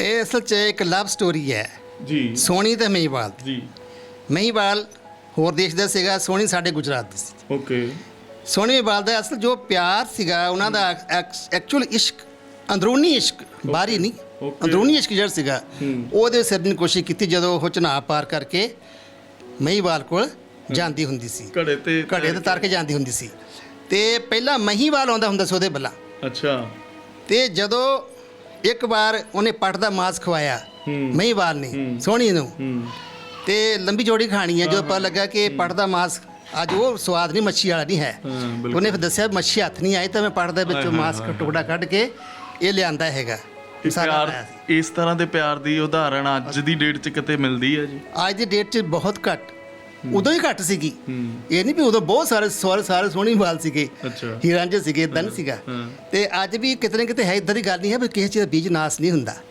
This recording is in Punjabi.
ਇਹ ਅਸਲ 'ਚ ਇੱਕ ਲਵ ਸਟੋਰੀ ਹੈ। ਜੀ। ਸੋਹਣੀ ਤੇ ਮਹੀਵਾਲ। ਜੀ। ਮਹੀਵਾਲ ਹੋਰ ਦੇਸ਼ ਦਾ ਸੀਗਾ ਸੋਹਣੀ ਸਾਡੇ ਗੁਜਰਾਤ ਦੀ ਸੀ। ਓਕੇ। ਸੋਹਣੀ ਮਹੀਵਾਲ ਦਾ ਅਸਲ ਜੋ ਪਿਆਰ ਸੀਗਾ ਉਹਨਾਂ ਦਾ ਐਕਚੁਅਲ ਇਸ਼ਕ ਅੰਦਰੂਨੀ ਇਸ਼ਕ ਬਾਹਰੀ ਨਹੀਂ. ਅੰਦਰੂਨੀ ਇਸ਼ਕ ਜਿਹੜਾ ਸੀਗਾ। ਉਹਦੇ ਸਿਰ ਦੀ ਕੋਸ਼ਿਸ਼ ਕੀਤੀ ਜਦੋਂ ਉਹ ਚਨਾਬ ਪਾਰ ਕਰਕੇ ਮਹੀਵਾਲ ਕੋਲ ਜਾਂਦੀ ਹੁੰਦੀ ਸੀ। ਘੜੇ ਤੇ ਘੜੇ ਤੇ ਤਰ ਕੇ। ਜਾਂਦੀ ਹੁੰਦੀ ਸੀ। ਤੇ ਪਹਿਲਾਂ ਮਹੀਵਾਲ ਆਉਂਦਾ ਹੁੰਦਾ ਸੀ ਉਹਦੇ ਬੱਲਾ ਅੱਛਾ। ਤੇ ਜਦੋਂ ਇੱਕ ਵਾਰ ਉਹਨੇ ਪੱਟ ਦਾ ਮਾਸ ਖਵਾਇਆ। ਮਹੀਵਾਲ ਨੇ। ਸੋਹਣੀ ਨੂੰ ਤੇ ਲੰਬੀ ਜੋੜੀ ਖਾਣੀ ਹੈ ਜਦੋਂ ਪਤਾ ਲੱਗਾ ਕਿ ਪੱਟ ਦਾ ਮਾਸ ਅੱਜ ਉਹ ਸਵਾਦ ਨਹੀਂ ਮੱਛੀ ਵਾਲਾ ਨਹੀਂ ਹੈ। ਉਹਨੇ ਫਿਰ ਦੱਸਿਆ ਮੱਛੀ ਹੱਥ ਨਹੀਂ ਆਈ ਤਾਂ ਮੈਂ ਪੱਟ ਦੇ ਵਿੱਚੋਂ ਮਾਸ ਹਾਏ ਟੁਕੜਾ ਕੱਢ ਕੇ ਇਹ ਲਿਆਂਦਾ ਹੈਗਾ। ਪਿਆਰ। ਇਸ ਤਰ੍ਹਾਂ ਦੇ ਪਿਆਰ ਦੀ ਉਦਾਹਰਣ ਅੱਜ ਦੀ ਡੇਟ 'ਚ ਕਿਤੇ ਮਿਲਦੀ ਹੈ ਜੀ? ਅੱਜ ਦੀ ਡੇਟ 'ਚ ਬਹੁਤ ਘੱਟ। ਉਦੋਂ ਹੀ ਘੱਟ ਸੀਗੀ। ਇਹ ਨਹੀਂ ਵੀ ਉਦੋਂ ਬਹੁਤ ਸਾਰੇ ਸਾਰੇ ਸਾਰੇ ਸੋਹਣੀ ਵਾਲ ਸੀਗੇ। ਅੱਛਾ। ਹੀਰਾਂ ਜਿਹੇ ਸੀਗੇ ਇਦਾਂ ਨਹੀਂ ਸੀਗਾ। ਤੇ ਅੱਜ ਵੀ ਕਿਤੇ ਨਾ ਕਿਤੇ ਹੈ ਇਦਾਂ ਦੀ ਗੱਲ ਨਹੀਂ ਹੈ ਵੀ ਕਿਸੇ ਚੀਜ਼ ਦਾ ਬੀਜ ਨਾਸ ਨਹੀਂ ਹੁੰਦਾ।